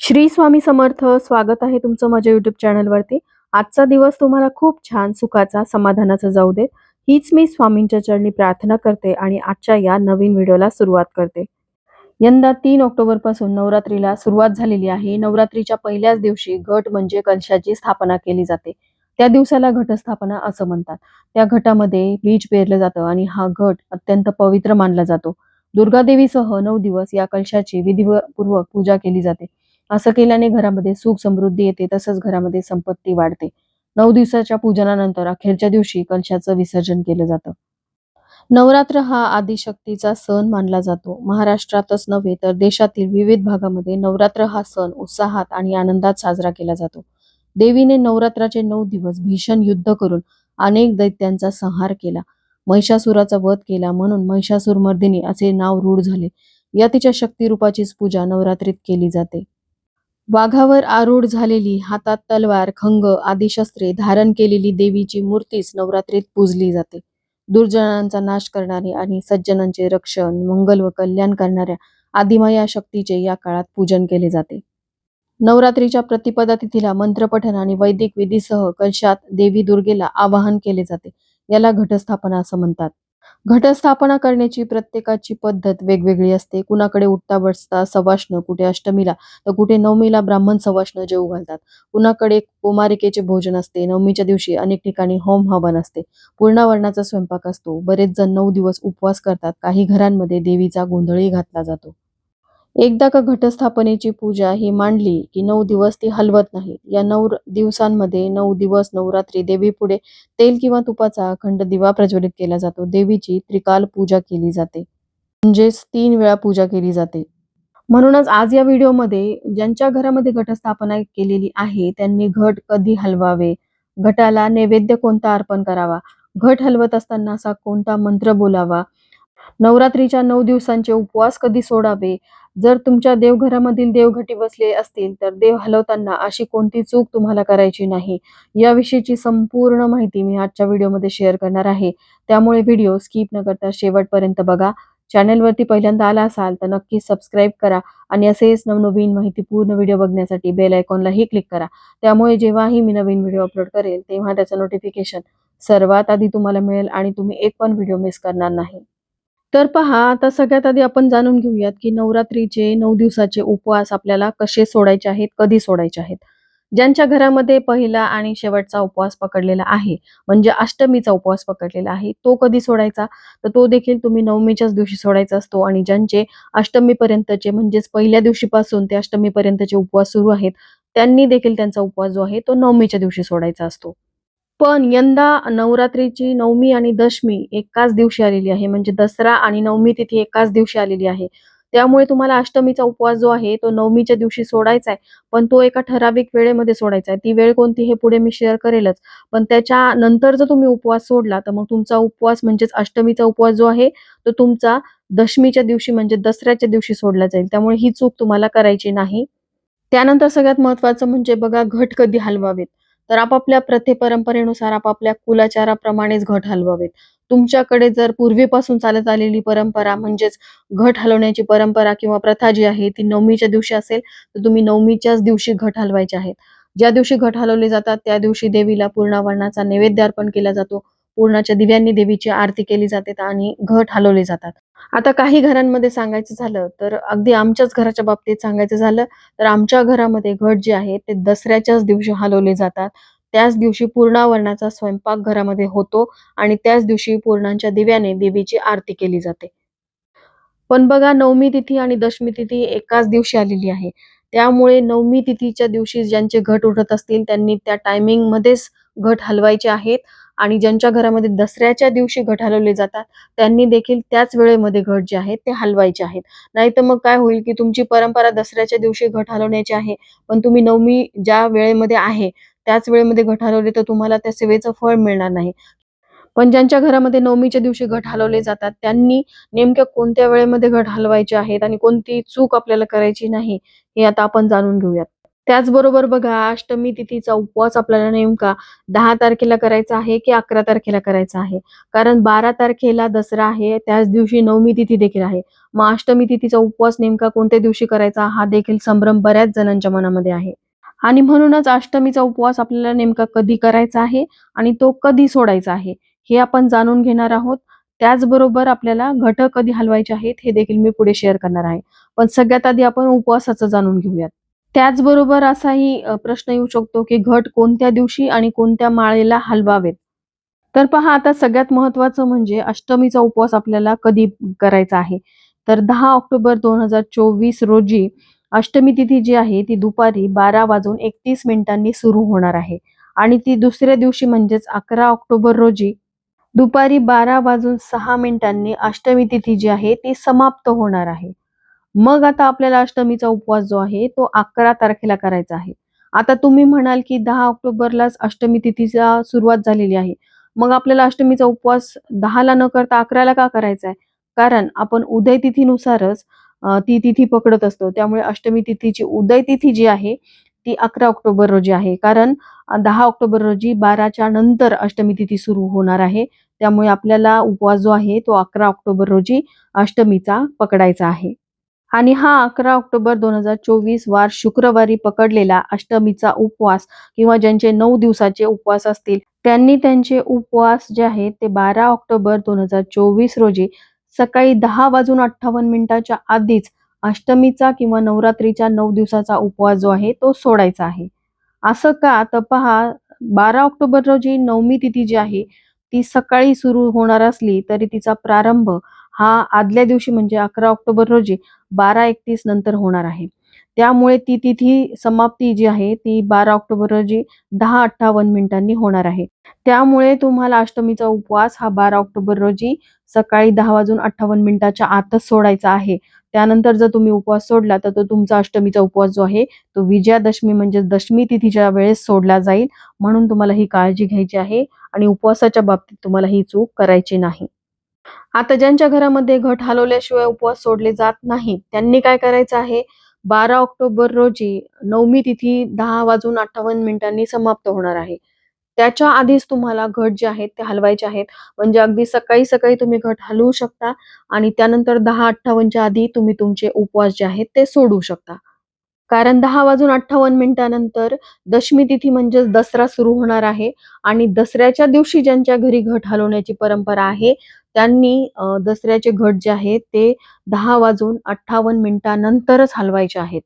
श्री स्वामी समर्थ स्वागत आहे तुमचं माझ्या युट्यूब चॅनलवरती आजचा दिवस तुम्हाला खूप छान सुखाचा समाधानाचा जाऊ दे हीच मी स्वामींच्या चरणी प्रार्थना करते आणि आजच्या या नवीन व्हिडिओला सुरुवात करते. यंदा तीन ऑक्टोबरपासून नवरात्रीला सुरुवात झालेली आहे. नवरात्रीच्या पहिल्याच दिवशी घट म्हणजे कलशाची स्थापना केली जाते. त्या दिवसाला घटस्थापना असं म्हणतात. त्या घटामध्ये बीज पेरलं जातं आणि हा घट अत्यंत पवित्र मानला जातो. दुर्गादेवीसह नऊ दिवस या कलशाची विधीपूर्वक पूजा केली जाते. असं केल्याने घरामध्ये सुख समृद्धी येते तसंच घरामध्ये संपत्ती वाढते. नऊ दिवसाच्या पूजनानंतर अखेरच्या दिवशी कलशाचं विसर्जन केलं जातं. नवरात्र हा आदिशक्तीचा सण मानला जातो. महाराष्ट्रातच नव्हे तर देशातील विविध भागामध्ये नवरात्र हा सण उत्साहात आणि आनंदात साजरा केला जातो. देवीने नवरात्राचे नऊ दिवस भीषण युद्ध करून अनेक दैत्यांचा संहार केला. महिषासुराचा वध केला म्हणून महिषासूर मर्दिनी असे नाव रूढ झाले. या तिच्या शक्तिरूपाचीच पूजा नवरात्रीत केली जाते. वाघावर आरूढ झालेली हातात तलवार खंग आदी शस्त्रे धारण केलेली देवीची मूर्तीच नवरात्रीत पूजली जाते. दुर्जनांचा नाश करणारी आणि सज्जनांचे रक्षण मंगल व कल्याण करणाऱ्या आदिमाया शक्तीचे या काळात पूजन केले जाते. नवरात्रीच्या प्रतिपदा तिथीला मंत्रपठण आणि वैदिक विधीसह कलशात देवी दुर्गेला आवाहन केले जाते. याला घटस्थापना असं म्हणतात. घटस्थापना करण्याची प्रत्येकाची पद्धत वेगवेगळी असते. कुणाकडे उठता बसता सवाष्ण कुठे अष्टमीला तर कुठे नवमीला ब्राह्मण सवाष्ण जेऊ घालतात. कुणाकडे कुमारिकेचे भोजन असते नवमीच्या दिवशी अनेक ठिकाणी होम हवन असते. पूर्णावरणाचा स्वयंपाक असतो. बरेच जण नऊ दिवस उपवास करतात. काही घरांमध्ये देवीचा गोंधळही घातला जातो. एकदा का घटस्थापनेची पूजा ही मांडली की नऊ दिवस ती हलवत नाही या नऊ दिवसांमध्ये नऊ दिवस नवरात्री देवीपुढे तेल किंवा तुपाचा अखंड दिवा प्रज्वलित केला जातो. देवीची त्रिकाल पूजा केली जाते. म्हणजेच तीन वेळा पूजा केली जाते. म्हणूनच आज या व्हिडिओमध्ये ज्यांच्या घरामध्ये घटस्थापना केलेली आहे त्यांनी घट कधी हलवावे? घटाला नैवेद्य कोणता अर्पण करावा? घट हलवत असताना असा कोणता मंत्र बोलावा? नवरात्रीच्या नऊ दिवसांचे उपवास कधी सोडावे? जर तुमच्या देवघरामधील देवघटी बसले असतील तर देव हलवताना अशी कोणती चूक तुम्हाला करायची नाही. याविषयीची संपूर्ण माहिती मी आजच्या व्हिडिओमध्ये शेअर करणार आहे. त्यामुळे व्हिडिओ स्किप न करता शेवटपर्यंत बघा. चॅनलवरती पहिल्यांदा आला असाल तर नक्की सबस्क्राईब करा आणि असेच नवनवीन माहिती पूर्ण व्हिडिओ बघण्यासाठी बेल आयकॉनलाही क्लिक करा. त्यामुळे जेव्हाही मी नवीन व्हिडिओ अपलोड करेल तेव्हा त्याचं नोटिफिकेशन सर्वात आधी तुम्हाला मिळेल आणि तुम्ही एक पण व्हिडिओ मिस करणार नाही. तर पहा आता सगळ्यात आधी आपण जाणून घेऊयात की नवरात्रीचे नऊ दिवसाचे उपवास आपल्याला कसे सोडायचे आहेत कधी सोडायचे आहेत. ज्यांच्या घरामध्ये पहिला आणि शेवटचा उपवास पकडलेला आहे म्हणजे अष्टमीचा उपवास पकडलेला आहे तो कधी सोडायचा? तर तो देखील तुम्ही नवमीच्याच दिवशी सोडायचा असतो आणि ज्यांचे अष्टमीपर्यंतचे म्हणजेच पहिल्या दिवशीपासून ते अष्टमीपर्यंतचे उपवास सुरू आहेत त्यांनी देखील त्यांचा उपवास जो आहे तो नवमीच्या दिवशी सोडायचा असतो. पण यंदा नवरात्रीची नवमी आणि दशमी एकाच दिवशी आलेली आहे. म्हणजे दसरा आणि नवमी तिथी एकाच दिवशी आलेली आहे. त्यामुळे तुम्हाला अष्टमीचा उपवास जो आहे तो नवमीच्या दिवशी सोडायचा आहे. पण तो एका ठराविक वेळेमध्ये सोडायचा आहे. ती वेळ कोणती हे पुढे मी शेअर करेलच. पण त्याच्या नंतर जर तुम्ही उपवास सोडला तर मग तुमचा उपवास म्हणजेच अष्टमीचा उपवास जो आहे तो तुमचा दशमीच्या दिवशी म्हणजे दसऱ्याच्या दिवशी सोडला जाईल. त्यामुळे ही चूक तुम्हाला करायची नाही. त्यानंतर सगळ्यात महत्वाचं म्हणजे बघा घट कधी हलवावेत? तर आपापल्या प्रथे परंपरेनुसार आपापल्या कुलाचाराप्रमाणेच घट हलवावेत. तुमच्याकडे जर पूर्वीपासून चालत आलेली परंपरा म्हणजेच घट हलवण्याची परंपरा किंवा प्रथा जी आहे ती नवमीच्या दिवशी असेल तर तुम्ही नवमीच्याच दिवशी घट हलवायचे आहेत. ज्या दिवशी घट हलवले जातात त्या दिवशी देवीला पूर्णावर्णाचा नैवेद्य अर्पण केला जातो. पूर्णाच्या दिव्यांनी देवीची आरती केली जाते आणि घट हलवले जातात. आता काही घरांमध्ये सांगायचं झालं तर अगदी आमच्याच घराच्या बाबतीत सांगायचं झालं तर आमच्या घरामध्ये घट जे आहे ते दसऱ्याच्याच दिवशी हलवले जातात. त्याच दिवशी पूर्णावरणाचा स्वयंपाक घरामध्ये होतो आणि त्याच दिवशी पूर्णांच्या दिव्याने देवीची आरती केली जाते. पण बघा नवमी तिथी आणि दशमी तिथी एकाच दिवशी आलेली आहे. त्यामुळे नवमी तिथीच्या दिवशी ज्यांचे घट उठत असतील त्यांनी त्या टायमिंग मध्येच घट हलवायचे आहेत. आणि ज्यांच्या घरामध्ये दसऱ्याच्या दिवशी घट हलवले जातात त्यांनी देखील त्याच वेळेमध्ये घट जे आहेत ते हलवायचे आहेत. नाही तर मग काय होईल की तुमची परंपरा दसऱ्याच्या दिवशी घट हलवण्याची आहे पण तुम्ही नवमी ज्या वेळेमध्ये आहे त्याच वेळेमध्ये घट हलवले तर तुम्हाला त्या सेवेचं फळ मिळणार नाही. पण ज्यांच्या घरामध्ये नवमीच्या दिवशी घट हलवले जातात त्यांनी नेमक्या कोणत्या वेळेमध्ये घट हलवायचे आहेत आणि कोणती चूक आपल्याला करायची नाही हे आता आपण जाणून घेऊयात. त्याचबरोबर बघा अष्टमी तिथीचा उपवास आपल्याला नेमका दहा तारखेला करायचा आहे की अकरा तारखेला करायचा आहे? कारण बारा तारखेला दसरा आहे त्याच दिवशी नवमी तिथी देखील आहे. मग अष्टमी तिथीचा उपवास नेमका कोणत्या दिवशी करायचा हा देखील संभ्रम बऱ्याच जणांच्या मनामध्ये आहे. आणि म्हणूनच अष्टमीचा उपवास आपल्याला नेमका कधी करायचा आहे आणि तो कधी सोडायचा आहे हे आपण जाणून घेणार आहोत. त्याचबरोबर आपल्याला घट कधी हलवायचे आहेत हे देखील मी पुढे शेअर करणार आहे. पण सगळ्यात आधी आपण उपवासाचं जाणून घेऊयात. त्याचबरोबर असाही प्रश्न येऊ शकतो की घट कोणत्या दिवशी आणि कोणत्या माळेला हलवावेत? तर पहा आता सगळ्यात महत्वाचं म्हणजे अष्टमीचा उपवास आपल्याला कधी करायचा आहे? तर दहा ऑक्टोबर दोन हजार चोवीस रोजी अष्टमी तिथी जी आहे ती दुपारी बारा वाजून एकतीस मिनिटांनी सुरू होणार आहे. आणि ती दुसऱ्या दिवशी म्हणजेच अकरा ऑक्टोबर रोजी दुपारी बारा वाजून सहा मिनिटांनी अष्टमी तिथी जी आहे ती समाप्त होणार आहे. मग आता आपल्याला अष्टमीचा उपवास जो आहे तो अकरा तारखेला करायचा आहे. आता तुम्ही म्हणाल की दहा ऑक्टोबरलाच अष्टमी तिथीचा सुरुवात झालेली आहे. मग आपल्याला अष्टमीचा उपवास दहाला न करता अकराला का करायचा आहे? कारण आपण उदय तिथीनुसारच ती तिथी पकडत असतो. त्यामुळे अष्टमी तिथीची उदय तिथी जी आहे ती अकरा ऑक्टोबर रोजी आहे. कारण दहा ऑक्टोबर रोजी बाराच्या नंतर अष्टमी तिथी सुरू होणार आहे. त्यामुळे आपल्याला उपवास जो आहे तो अकरा ऑक्टोबर रोजी अष्टमीचा पकडायचा आहे. आणि हा अकरा ऑक्टोबर दोन हजार चोवीस वार शुक्रवारी पकडलेला अष्टमीचा उपवास किंवा ज्यांचे नऊ दिवसाचे उपवास असतील त्यांनी त्यांचे उपवास जे आहेत ते बारा ऑक्टोबर दोन हजार चोवीस रोजी सकाळी दहा वाजून अठ्ठावन्न मिनिटाच्या आधीच अष्टमीचा किंवा नवरात्रीच्या नऊ दिवसाचा उपवास जो आहे तो सोडायचा आहे. असं का? तर पहा बारा ऑक्टोबर रोजी नवमी तिथी जी आहे ती सकाळी सुरू होणार असली तरी तिचा प्रारंभ हा आदल्या दिवशी म्हणजे अकरा ऑक्टोबर रोजी बारा एकतीस नंतर होणार आहे. त्यामुळे ती तिथी समाप्ती जी आहे ती बारा ऑक्टोबर रोजी दहा अठ्ठावन्न मिनिटांनी होणार आहे. त्यामुळे तुम्हाला अष्टमीचा उपवास हा बारा ऑक्टोबर रोजी सकाळी दहा वाजून अठ्ठावन्न मिनिटाच्या आतच सोडायचा आहे. त्यानंतर जर तुम्ही उपवास सोडला तर तो तुमचा अष्टमीचा उपवास जो आहे तो विजयादशमी म्हणजे दशमी तिथीच्या वेळेस सोडला जाईल. म्हणून तुम्हाला ही काळजी घ्यायची आहे आणि उपवासाच्या बाबतीत तुम्हाला ही चूक करायची नाही. आता ज्यांच्या घरामध्ये घट हलवल्याशिवाय उपवास सोडले जात नाहीत त्यांनी काय करायचं आहे? बारा ऑक्टोबर रोजी नवमी तिथी दहा वाजून अठ्ठावन्न मिनिटांनी समाप्त होणार आहे. त्याच्या आधीच तुम्हाला घट जे आहेत ते हलवायचे आहेत. म्हणजे अगदी सकाळी सकाळी तुम्ही घट हलवू शकता आणि त्यानंतर दहा अठ्ठावन्नच्या आधी तुम्ही तुमचे उपवास जे आहेत ते सोडू शकता. कारण दहा वाजून अठ्ठावन्न मिनिटानंतर दशमी तिथी म्हणजेच दसरा सुरू होणार आहे आणि दसऱ्याच्या दिवशी ज्यांच्या घरी घट हलवण्याची परंपरा आहे त्यांनी दसऱ्याचे घट जे आहेत ते दहा वाजून अठ्ठावन्न मिनिटानंतरच हलवायचे आहेत.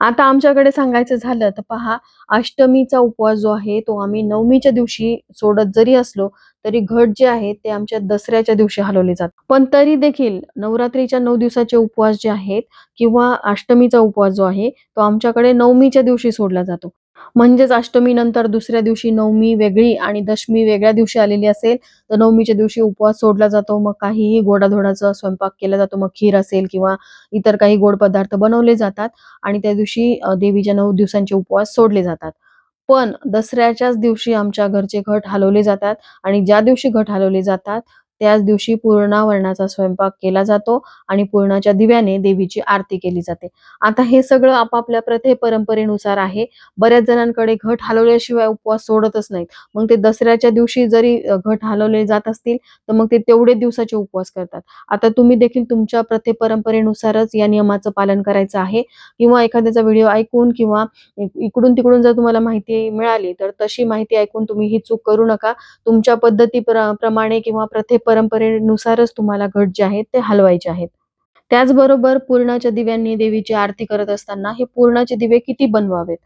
आता आमच्याकडे सांगायचं झालं तर पहा अष्टमीचा उपवास जो आहे तो आम्ही नवमीच्या दिवशी सोडत जरी असलो तरी घट जे आहे ते आमच्या दसऱ्याच्या दिवशी हलवले जातात. पण तरी देखील नवरात्रीच्या नऊ दिवसाचे उपवास जे आहेत किंवा अष्टमीचा उपवास जो आहे तो आमच्याकडे नवमीच्या दिवशी सोडला जातो. म्हणजेच अष्टमी नंतर दुसऱ्या दिवशी नवमी वेगळी आणि दशमी वेगळ्या दिवशी आलेली असेल तर नवमीच्या दिवशी उपवास सोडला जातो मग काहीही गोडाधोडाचा स्वयंपाक केला जातो मग खीर असेल किंवा इतर काही गोड पदार्थ बनवले जातात आणि त्या दिवशी देवीच्या नऊ दिवसांचे उपवास सोडले जातात. पण दसऱ्याच्याच दिवशी आमच्या घरचे घट हलवले जातात आणि ज्या दिवशी घट हलवले जातात त्याच दिवशी पूर्णावरणाचा स्वयंपाक केला जातो आणि पूर्णाच्या दिव्याने देवीची आरती केली जाते. आता हे सगळं आपापल्या प्रथे परंपरेनुसार आहे. बऱ्याच जणांकडे घट हलवल्याशिवाय उपवास सोडतच नाहीत. मग ते दसऱ्याच्या दिवशी जरी घट हलवले जात असतील तर मग ते तेवढे दिवसाचे उपवास करतात. आता तुम्ही देखील तुमच्या प्रथे परंपरेनुसारच या नियमाचं पालन करायचं आहे. किंवा एखाद्याचा व्हिडिओ ऐकून किंवा इकडून तिकडून जर तुम्हाला माहिती मिळाली तर तशी माहिती ऐकून तुम्ही ही चूक करू नका. तुमच्या पद्धती प्र- प्रमाणे किंवा प्रथे परंपरेनुसारच तुम्हाला घट जे आहेत ते हलवायचे आहेत. त्याचबरोबर पूर्णाच्या दिव्यांनी देवीची आरती करत असताना हे पूर्णाचे दिवे किती बनवावेत?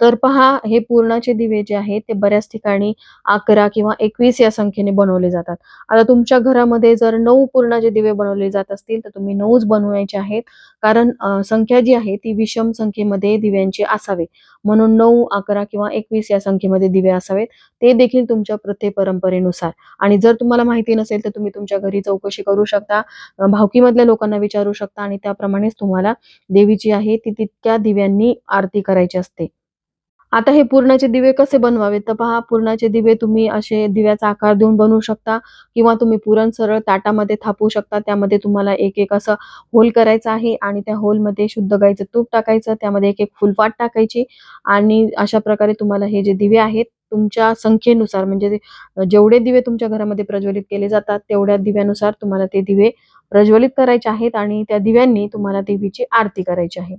तर पहा हे पूर्णाचे दिवे जे आहेत ते बऱ्याच ठिकाणी अकरा किंवा एकवीस या संख्येने बनवले जातात. आता तुमच्या घरामध्ये जर नऊ पूर्णाचे दिवे बनवले जात असतील तर तुम्ही नऊच बनवायचे आहेत. कारण संख्या जी आहे ती विषम संख्येमध्ये दिव्यांची असावे. म्हणून नऊ अकरा किंवा एकवीस या संख्येमध्ये दिवे असावेत. ते देखील तुमच्या प्रथे परंपरेनुसार. आणि जर तुम्हाला माहिती नसेल तर तुम्ही तुमच्या घरी चौकशी करू शकता. भावकीमधल्या लोकांना विचारू शकता. आणि त्याप्रमाणेच तुम्हाला देवीची आहे ती तितक्या दिव्यांनी आरती करायची असते. आता हे पुरणाचे दिवे कसे बनवावे तर पहा पुरणाचे दिवे तुम्ही असे दिव्याचा आकार देऊन बनवू शकता किंवा तुम्ही पुरण सरळ ताटामध्ये थापू शकता. त्यामध्ये तुम्हाला एक एक असं होल करायचं आहे आणि त्या होलमध्ये शुद्ध गाईचं तूप टाकायचं त्यामध्ये एक एक फुलपाट टाकायची आणि अशा प्रकारे तुम्हाला हे जे दिवे आहेत तुमच्या संख्येनुसार म्हणजे जेवढे दिवे तुमच्या घरामध्ये प्रज्वलित केले जातात तेवढ्या दिव्यानुसार तुम्हाला ते दिवे प्रज्वलित करायचे आहेत आणि त्या दिव्यांनी तुम्हाला देवीची आरती करायची आहे.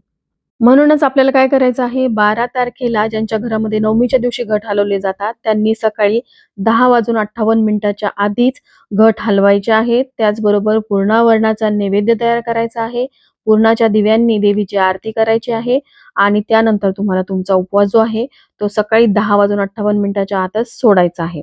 म्हणूनच आपल्याला काय करायचं आहे? बारा तारखेला ज्यांच्या घरामध्ये नवमीच्या दिवशी घट हलवले जातात त्यांनी सकाळी दहा वाजून अठ्ठावन्न मिनिटाच्या आधीच घट हलवायचे आहेत त्याचबरोबर पूर्णावरणाचा नैवेद्य तयार करायचा आहे. पूर्णाच्या दिव्यांनी देवीची आरती करायची आहे आणि त्यानंतर तुम्हाला तुमचा उपवास जो आहे तो सकाळी दहा वाजून अठ्ठावन्न मिनिटाच्या आतच सोडायचा आहे.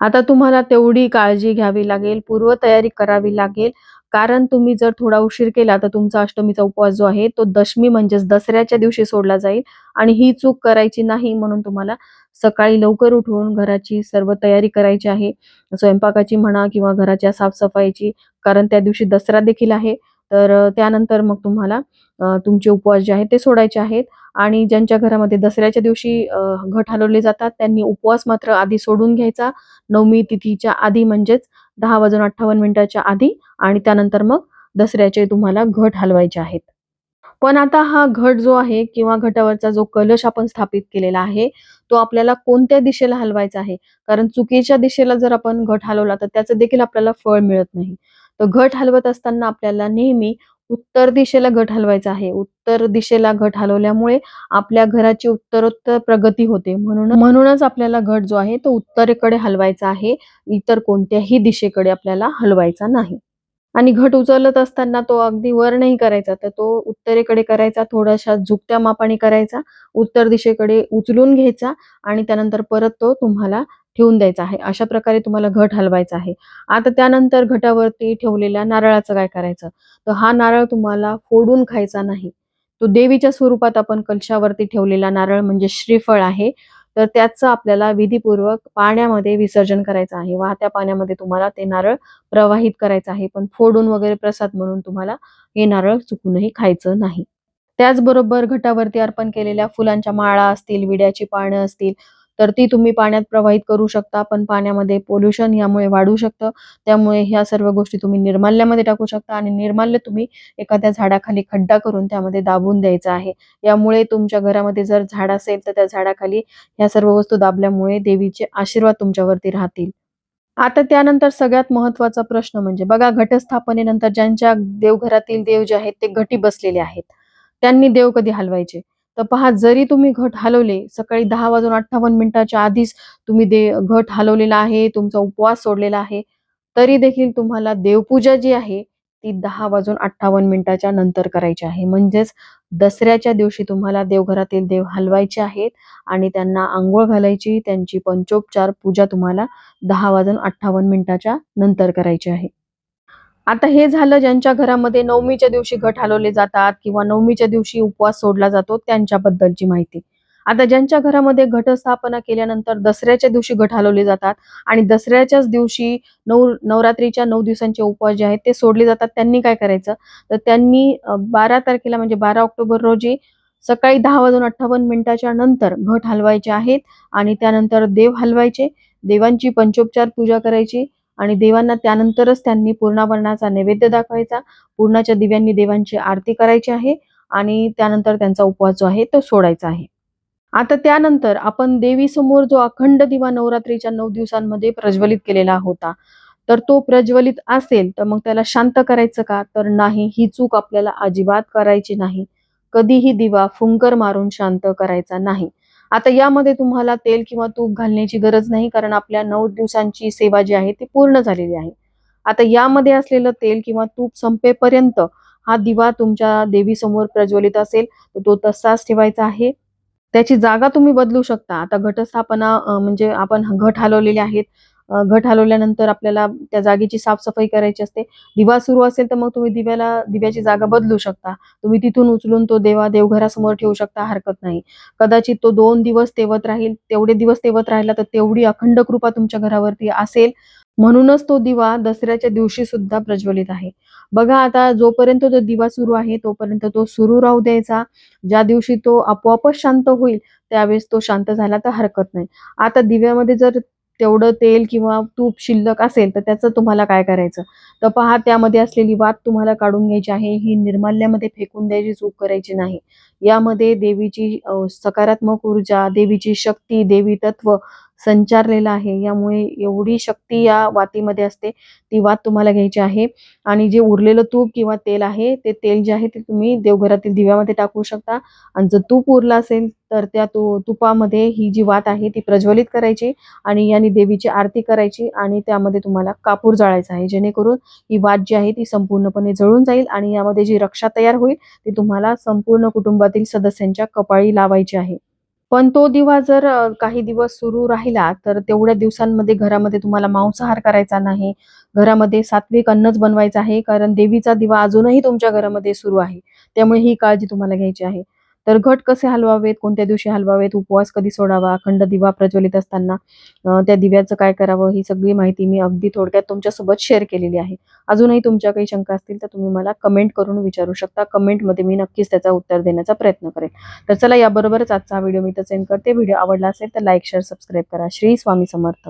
आता तुम्हाला तेवढी काळजी घ्यावी लागेल पूर्वतयारी करावी लागेल. कारण तुम्ही जर थोडा उशीर केला तर तुमचा अष्टमीचा उपवास जो आहे तो दशमी म्हणजेच दसऱ्याच्या दिवशी सोडला जाईल आणि ही चूक करायची नाही म्हणून तुम्हाला सकाळी लवकर उठून घराची सर्व तयारी करायची आहे. स्वयंपाकाची म्हणा किंवा घराच्या साफसफाईची कारण त्या दिवशी दसरा देखील आहे. तर त्यानंतर मग तुम्हाला तुमचे उपवास जे आहेत ते सोडायचे आहेत आणि ज्यांच्या घरामध्ये दसऱ्याच्या दिवशी घट हलवले जातात त्यांनी उपवास मात्र आधी सोडून घ्यायचा. नवमी तिथीच्या आधी म्हणजेच दहा वाजून अठ्ठावन्न मिनिटाच्या आधी आणि त्यानंतर मग दसऱ्याचे तुम्हाला घट हलवायचे आहेत. पण आता हा घट जो आहे किंवा घटावरचा जो कलश आपण स्थापित केलेला आहे तो आपल्याला कोणत्या दिशेला हलवायचा आहे? कारण चुकीच्या दिशेला जर आपण घट हलवला तर त्याचं देखील आपल्याला फळ मिळत नाही. तर घट हलवत असताना आपल्याला नेहमी उत्तर दिशेला घट हलवायचा आहे. उत्तर दिशेला घट हलवल्यामुळे आपल्या घराची उत्तरोत्तर प्रगती होते. म्हणून म्हणूनच आपल्याला घट जो आहे तो उत्तरेकडे हलवायचा आहे. इतर कोणत्याही दिशेकडे आपल्याला हलवायचा नाही. आणि घट उचलत असताना तो अगदी वर नाही करायचा तर तो उत्तरेकडे करायचा थोड्याशा झुकत्या मापाने करायचा उत्तर दिशेकडे उचलून घ्यायचा आणि त्यानंतर परत तो तुम्हाला ठेवून द्यायचा आहे. अशा प्रकारे तुम्हाला घट हलवायचा आहे. आता त्यानंतर घटावरती ठेवलेल्या नारळाचं काय करायचं? तर हा नारळ तुम्हाला फोडून खायचा नाही. तो देवीच्या स्वरूपात आपण कलशावरती ठेवलेला नारळ म्हणजे श्रीफळ आहे. तर त्याचं आपल्याला विधीपूर्वक पाण्यामध्ये विसर्जन करायचं आहे. वाहत्या पाण्यामध्ये तुम्हाला ते नारळ प्रवाहित करायचं आहे. पण फोडून वगैरे प्रसाद म्हणून तुम्हाला हे नारळ चुकूनही खायचं नाही. त्याचबरोबर घटावरती अर्पण केलेल्या फुलांच्या माळा असतील विड्याची पानं असतील तर ती तुम्ही पाण्यात प्रवाहित करू शकता पण पाण्यामध्ये पोल्युशन यामुळे वाढू शकतं. त्यामुळे ह्या सर्व गोष्टी तुम्ही निर्माल्यामध्ये टाकू शकता आणि निर्माल्य तुम्ही एखाद्या झाडाखाली खड्डा करून त्यामध्ये दाबून द्यायचा आहे. यामुळे तुमच्या घरामध्ये जर झाड असेल तर त्या झाडाखाली ह्या सर्व वस्तू दाबल्यामुळे देवीचे आशीर्वाद तुमच्यावरती राहतील. आता त्यानंतर सगळ्यात महत्त्वाचा प्रश्न म्हणजे बघा घटस्थापनेनंतर ज्यांच्या देवघरातील देव जे आहेत ते घटी बसलेले आहेत. त्यांनी देव कधी हलवायचे? तर पहा जरी तुम्ही घट हलवले सकाळी दहा वाजून अठ्ठावन्न मिनिटाच्या आधीच तुम्ही दे घट हलवलेला आहे तुमचा उपवास सोडलेला आहे तरी देखील तुम्हाला देवपूजा जी आहे ती दहा वाजून अठ्ठावन्न मिनिटाच्या नंतर करायची आहे. म्हणजेच दसऱ्याच्या दिवशी तुम्हाला देवघरातील देव हलवायचे आहेत आणि त्यांना आंघोळ घालायची त्यांची पंचोपचार पूजा तुम्हाला दहा वाजून अठ्ठावन्न मिनिटाच्या नंतर करायची आहे. आता हे झालं ज्यांच्या घरामध्ये नवमीच्या दिवशी घट हलवले जातात किंवा नवमीच्या दिवशी उपवास सोडला जातो त्यांच्याबद्दलची माहिती. आता ज्यांच्या घरामध्ये घटस्थापना केल्यानंतर दसऱ्याच्या दिवशी घट हलवले जातात आणि दसऱ्याच्याच दिवशी नऊ नवरात्रीच्या नऊ दिवसांचे उपवास जे आहेत ते सोडले जातात त्यांनी काय करायचं? तर त्यांनी बारा तारखेला म्हणजे बारा ऑक्टोबर रोजी सकाळी दहा वाजून अठ्ठावन्न मिनिटाच्या नंतर घट हलवायचे आहेत आणि त्यानंतर देव हलवायचे देवांची पंचोपचार पूजा करायची आणि देवांना त्यानंतरच त्यांनी पूर्णावरणाचा नैवेद्य दाखवायचा. पूर्णाच्या दिव्यांनी देवांची आरती करायची आहे आणि त्यानंतर त्यांचा उपवास जो आहे तो सोडायचा आहे. आता त्यानंतर आपण देवीसमोर जो अखंड दिवा नवरात्रीच्या नऊ दिवसांमध्ये प्रज्वलित केलेला होता. तर तो प्रज्वलित असेल तर मग त्याला शांत करायचं का? तर नाही ही चूक आपल्याला अजिबात करायची नाही. कधीही दिवा फुंकर मारून शांत करायचा नाही. आता यामध्ये तुम्हाला तेल किंवा तूप घालण्याची गरज नाही कारण आपल्या नऊ दिवसांची सेवा जी आहे ती पूर्ण झालेली आहे. आता यामध्ये असलेलं तेल किंवा तूप संपेपर्यंत हा दिवा तुमच्या देवीसमोर प्रज्वलित असेल तर तो तसाच ठेवायचा आहे. त्याची जागा तुम्ही बदलू शकता. आता घटस्थापना म्हणजे आपण घट हलवलेले आहेत. घट हलवल्यानंतर आपल्याला त्या जागेची साफसफाई करायची असते. दिवा सुरू असेल तर मग तुम्ही दिव्याला दिव्याची जागा बदलू शकता. तुम्ही तिथून उचलून तो देवा देवघरासमोर ठेवू शकता हरकत नाही. कदाचित तो दोन दिवस तेवत राहील तेवढे दिवस तेवत राहिला तर तेवढी अखंड कृपा तुमच्या घरावरती असेल. म्हणूनच तो दिवा दसऱ्याच्या दिवशी सुद्धा प्रज्वलित आहे. बघा आता जोपर्यंत तो दिवा सुरू आहे तोपर्यंत तो सुरू राहू द्यायचा. ज्या दिवशी तो आपोआपच शांत होईल त्यावेळेस तो शांत झाला तर हरकत नाही. आता दिव्यामध्ये जर तेवढं तेल किंवा तूप शिल्लक असेल तर त्याचं तुम्हाला काय करायचं? तर पहा त्यामध्ये असलेली वात तुम्हाला काढून घ्यायची आहे. ही निर्माल्यामध्ये फेकून द्यायची चूक करायची नाही. यामध्ये देवीची सकारात्मक ऊर्जा देवीची शक्ती देवी तत्व संचारलेलं आहे. यामुळे एवढी शक्ती या वातीमध्ये असते ती वात तुम्हाला घ्यायची आहे. आणि जे उरलेलं तूप किंवा तेल आहे ते तेल जे आहे ते तुम्ही देवघरातील दिव्यामध्ये टाकू शकता. आणि जर तूप उरलं असेल तर त्या तू तुपामध्ये ही जी वात आहे ती प्रज्वलित करायची आणि याने देवीची आरती करायची आणि त्यामध्ये तुम्हाला कापूर जाळायचा आहे. जेणेकरून ही वात जी आहे ती संपूर्णपणे जळून जाईल आणि यामध्ये जी रक्षा तयार होईल ती तुम्हाला संपूर्ण कुटुंबातील सदस्यांच्या कपाळी लावायची आहे. पण तो दिवा जर काही दिवस सुरू राहिला तर तेवढ्या दिवसांमध्ये घरामध्ये तुम्हाला मांसाहार करायचा नाही. घरामध्ये सात्विक अन्नच बनवायचं आहे कारण देवीचा दिवा अजूनही तुमच्या घरामध्ये सुरू आहे. त्यामुळे ही काळजी तुम्हाला घ्यायची आहे. तर घट कसे हलवावेत? कोणत्या दिवशी हलवावेत? उपवास कधी सोडावा? अखंड दिवा प्रज्वलित असताना त्या दिव्याचं काय करावं? ही सगळी माहिती मी अगदी थोडक्यात तुमच्यासोबत शेअर केलेली आहे. अजूनही तुमच्या काही शंका असतील तर तुम्ही मला कमेंट करून विचारू शकता. कमेंटमध्ये मी नक्कीच त्याचा उत्तर देण्याचा प्रयत्न करेन. तर चला याबरोबरच आजचा व्हिडिओ मी तर सेंड करते. व्हिडिओ आवडला असेल तर लाईक शेअर सबस्क्राईब करा. श्री स्वामी समर्थ.